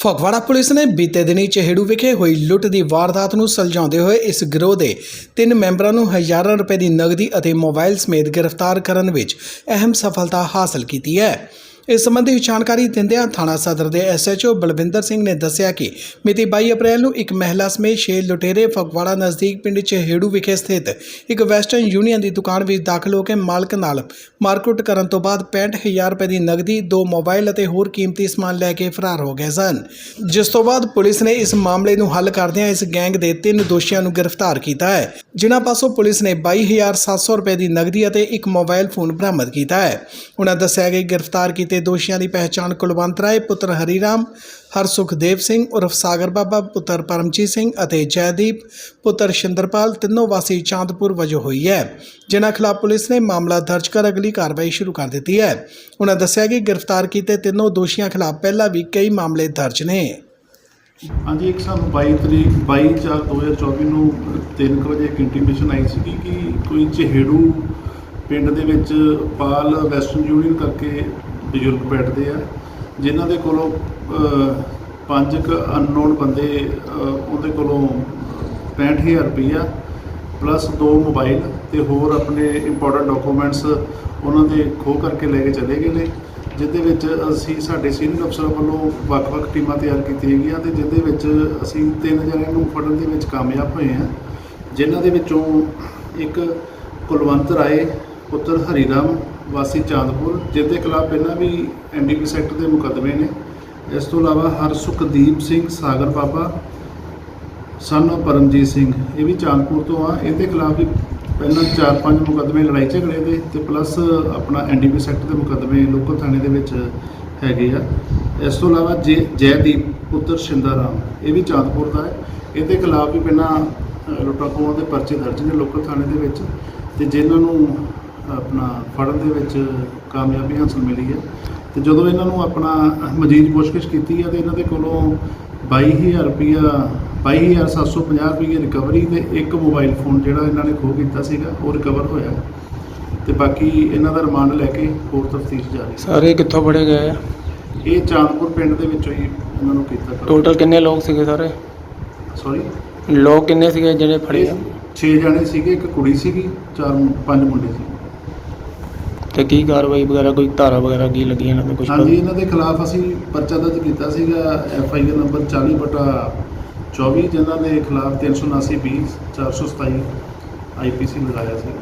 Phagwara police ਨੇ ਬੀਤੇ ਦਿਨੀ ਚਿਹੜੂ ਵਿਖੇ ਹੋਈ ਲੁੱਟ ਦੀ ਵਾਰਦਾਤ ਨੂੰ ਸੁਲਝਾਉਂਦੇ ਹੋਏ ਇਸ ਗਿਰੋਹ ਦੇ ਤਿੰਨ ਮੈਂਬਰਾਂ ਨੂੰ ਹਜ਼ਾਰਾਂ ਰੁਪਏ ਦੀ ਨਗਦੀ ਅਤੇ ਮੋਬਾਈਲ ਸਮੇਤ ਗ੍ਰਿਫਤਾਰ ਕਰਨ ਵਿੱਚ ਅਹਿਮ ਸਫਲਤਾ ਹਾਸਲ ਕੀਤੀ ਹੈ। ਇਸ ਸੰਬੰਧੀ ਜਾਣਕਾਰੀ ਦਿੰਦਿਆਂ ਥਾਣਾ ਸਦਰ ਦੇ ਐਸਐਚਓ ਬਲਵਿੰਦਰ ਸਿੰਘ ਨੇ ਦੱਸਿਆ ਕਿ ਮਿਤੀ 22 ਅਪ੍ਰੈਲ ਨੂੰ ਇੱਕ ਮਹਿਲਾ ਸਮੇਤ ਛੇ ਲੁਟੇਰੇ ਫਗਵਾੜਾ ਨਜ਼ਦੀਕ ਪਿੰਡ ਚਿਹੜੂ ਵਿਖੇ ਸਥਿਤ ਇੱਕ ਵੈਸਟਰਨ ਯੂਨੀਅਨ ਦੀ ਦੁਕਾਨ ਵਿੱਚ ਦਾਖਲ ਹੋ ਕੇ ਮਾਲਕ ਨਾਲ ਮਾਰਕੁੱਟ ਕਰਨ ਤੋਂ ਬਾਅਦ 65000 ਰੁਪਏ ਦੀ ਨਗਦੀ, ਦੋ ਮੋਬਾਈਲ ਅਤੇ ਹੋਰ ਕੀਮਤੀ ਸਮਾਨ ਲੈ ਕੇ ਫਰਾਰ ਹੋ ਗਏ ਸਨ। ਜਿਸ ਤੋਂ ਬਾਅਦ ਪੁਲਿਸ ਨੇ ਇਸ ਮਾਮਲੇ ਨੂੰ ਹੱਲ ਕਰਦਿਆਂ ਇਸ ਗੈਂਗ ਦੇ ਤਿੰਨ ਦੋਸ਼ੀਆਂ ਨੂੰ ਗ੍ਰਿਫਤਾਰ ਕੀਤਾ ਹੈ। ਜਿਨ੍ਹਾਂ ਪਾਸੋਂ ਪੁਲਿਸ ਨੇ 22700 ਰੁਪਏ ਦੀ ਨਗਦੀ ਅਤੇ ਇੱਕ ਮੋਬਾਈਲ ਫੋਨ ਬਰਾਮਦ ਕੀਤਾ ਹੈ। ਉਹਨਾਂ ਦੱਸਿਆ ਕਿ ਗ੍ਰਿਫਤਾਰ ਕੀਤੇ ਦੋਸ਼ੀਆਂ ਦੀ ਪਹਿਚਾਣ ਕੁਲਵੰਤ ਰਾਏ, ਪੁੱਤਰ ਹਰੀਰਾਮ ਹਰਸੁਖਦੇਵ ਸਿੰਘ, ਉਰਫ ਸਾਗਰ ਬਾਬਾ, ਪੁੱਤਰ ਪਰਮਜੀਤ ਸਿੰਘ ਅਤੇ ਜੈਦੀਪ, ਪੁੱਤਰ ਸ਼ਿੰਦਰਪਾਲ ਤਿੰਨੋਂ ਵਾਸੀ ਚਾਂਦਪੁਰ ਵਜੋਂ ਹੋਈ ਹੈ। ਜਿਨ੍ਹਾਂ ਖਿਲਾਫ ਪੁਲਿਸ ਨੇ ਮਾਮਲਾ ਦਰਜ ਕਰ ਅਗਲੀ ਕਾਰਵਾਈ ਸ਼ੁਰੂ ਕਰ ਦਿੱਤੀ ਹੈ। ਉਹਨਾਂ ਦੱਸਿਆ ਕਿ ਗ੍ਰਿਫਤਾਰ ਕੀਤੇ ਤਿੰਨੋਂ ਦੋਸ਼ੀਆਂ ਖਿਲਾਫ ਪਹਿਲਾਂ ਵੀ ਕਈ ਮਾਮਲੇ ਦਰਜ ਨੇ। ਹਾਂਜੀ, ਇੱਕ ਸਾਨੂੰ 22 ਤਰੀਕ 22 ਚਾਰ 2024 ਨੂੰ 3 ਵਜੇ ਇੱਕ ਇੰਟੀਮੇਸ਼ਨ ਆਈ ਸੀ ਕਿ ਕੋਈ ਚਿਹੜੂ ਪਿੰਡ ਦੇ ਵਿੱਚ ਪਾਲ ਵੈਸਟਰਨ ਯੂਨੀਅਨ ਕਰਕੇ ਬਜ਼ੁਰਗ ਬੈਠਦੇ ਆ, ਜਿਨ੍ਹਾਂ ਦੇ ਕੋਲੋਂ ਪੰਜ ਕ ਅਨਨੋਨ ਬੰਦੇ ਉਹਦੇ ਕੋਲੋਂ 65000 ਰੁਪਈਆ ਪਲੱਸ ਦੋ ਮੋਬਾਈਲ ਤੇ ਹੋਰ ਆਪਣੇ ਇੰਪੋਰਟੈਂਟ ਡਾਕੂਮੈਂਟਸ ਉਹਨਾਂ ਦੇ ਖੋਹ ਕਰਕੇ ਲੈ ਕੇ ਚਲੇ ਗਏ ਨੇ ਜਿਹਦੇ ਵਿੱਚ ਅਸੀਂ ਸਾਡੇ ਸੀਨੀਅਰ ਅਫਸਰ ਵੱਲੋਂ ਵੱਖ-ਵੱਖ ਟੀਮਾਂ ਤਿਆਰ ਕੀਤੀਆਂ ਗਈਆਂ ਤੇ ਜਿਹਦੇ ਵਿੱਚ ਅਸੀਂ ਤਿੰਨ ਜਣਿਆਂ ਨੂੰ ਫੜਨ ਦੇ ਵਿੱਚ ਕਾਮਯਾਬ ਹੋਏ ਹਾਂ, ਜਿਨ੍ਹਾਂ ਦੇ ਵਿੱਚੋਂ ਇੱਕ ਕੁਲਵੰਤ ਰਾਏ, ਪੁੱਤਰ ਹਰੀਰਾਮ ਵਾਸੀ ਚਾਂਦਪੁਰ ਜਿਹਦੇ ਖਿਲਾਫ ਪਹਿਲਾਂ ਵੀ ਐਨਡੀਪੀ ਸੈਕਟਰ ਦੇ ਮੁਕੱਦਮੇ ਨੇ। ਇਸ ਤੋਂ ਇਲਾਵਾ ਹਰਸੁਖਦੀਪ ਸਿੰਘ ਸਾਗਰ ਬਾਬਾ ਸਨ of ਪਰਮਜੀਤ ਸਿੰਘ ਇਹ ਵੀ ਚਾਂਦਪੁਰ ਤੋਂ ਆ। ਇਹਦੇ ਖਿਲਾਫ ਵੀ ਪਹਿਲਾਂ ਚਾਰ ਪੰਜ ਮੁਕੱਦਮੇ ਲੜਾਈ ਝਗੜੇ ਦੇ ਤੇ ਪਲੱਸ ਆਪਣਾ ਐਨਡੀਪੀ ਸੈਕਟਰ ਦੇ ਮੁਕੱਦਮੇ ਲੋਕਲ ਥਾਣੇ ਦੇ ਵਿੱਚ ਹੈਗੇ ਆ। ਇਸ ਤੋਂ ਇਲਾਵਾ ਜੈ ਜੈਦੀਪ ਪੁੱਤਰ ਸ਼ਿੰਦਾਰਾਮ ਇਹ ਵੀ ਚਾਂਦਪੁਰ ਦਾ ਹੈ। ਇਹਦੇ ਖਿਲਾਫ ਵੀ ਪਹਿਲਾਂ ਅ, ਲੁੱਟਾਂ ਖੋਹਾਂ ਦੇ ਪਰਚੇ ਦਰਜ ਨੇ ਲੋਕਲ ਥਾਣੇ ਦੇ ਵਿੱਚ ਤੇ ਜਿਨ੍ਹਾਂ ਨੂੰ ਆਪਣਾ ਫੜਨ ਦੇ ਵਿੱਚ ਕਾਮਯਾਬੀ ਹਾਸਲ ਮਿਲੀ ਹੈ। ਤੇ ਜਦੋਂ ਇਹਨਾਂ ਨੂੰ ਆਪਣਾ ਮਜ਼ੀਦ ਪੁੱਛਗਿੱਛ ਕੀਤੀ ਹੈ ਤੇ ਇਹਨਾਂ ਦੇ ਕੋਲੋਂ 22000 ਰੁਪਇਆ 22750 ਰੁਪਏ ਰਿਕਵਰੀ ਤੇ ਇੱਕ ਮੋਬਾਈਲ ਫੋਨ ਜਿਹੜਾ ਇਹਨਾਂ ਨੇ ਖੋਹ ਕੀਤਾ ਸੀਗਾ ਉਹ ਰਿਕਵਰ ਹੋਇਆ। ਤੇ ਬਾਕੀ ਇਹਨਾਂ ਦਾ ਰਿਮਾਂਡ ਲੈ ਕੇ ਹੋਰ ਤਫਤੀਸ਼ ਜਾਰੀ ਸਾਰੇ ਕਿੱਥੋਂ ਫੜੇ ਗਏ ਆ? ਇਹ ਚਾਂਦਪੁਰ ਪਿੰਡ ਦੇ ਵਿੱਚੋਂ ਹੀ ਇਹਨਾਂ ਨੂੰ ਕੀਤਾ ਟੋਟਲ ਕਿੰਨੇ ਲੋਕ ਸੀਗੇ ਸਾਰੇ? ਸੌਰੀ ਲੋਕ ਕਿੰਨੇ ਸੀਗੇ ਜਿਹੜੇ ਫੜੇ ਆ? 6 ਜਣੇ ਸੀਗੇ ਇੱਕ ਕੁੜੀ ਸੀਗੀ ਚਾਰ ਪੰਜ ਮੁੰਡੇ ਸੀ। ਤੇ ਕੀ ਕਾਰਵਾਈ ਵਗੈਰਾ ਕੋਈ ਧਾਰਾ ਵਗੈਰਾ ਕੀ ਲੱਗੀ ਇਹਨਾਂ ਤੇ ਕੁਝ ਹਾਂਜੀ ਇਹਨਾਂ ਦੇ ਖਿਲਾਫ ਅਸੀਂ ਪਰਚਾ ਦਰਜ ਕੀਤਾ ਸੀਗਾ ਐਫ ਆਈ ਆਰ ਨੰਬਰ 40 ਬਟਾ 24 ਜਿਨ੍ਹਾਂ ਦੇ ਖਿਲਾਫ 379 20 427 ਆਈ ਪੀ ਸੀ ਲਗਾਇਆ ਸੀ।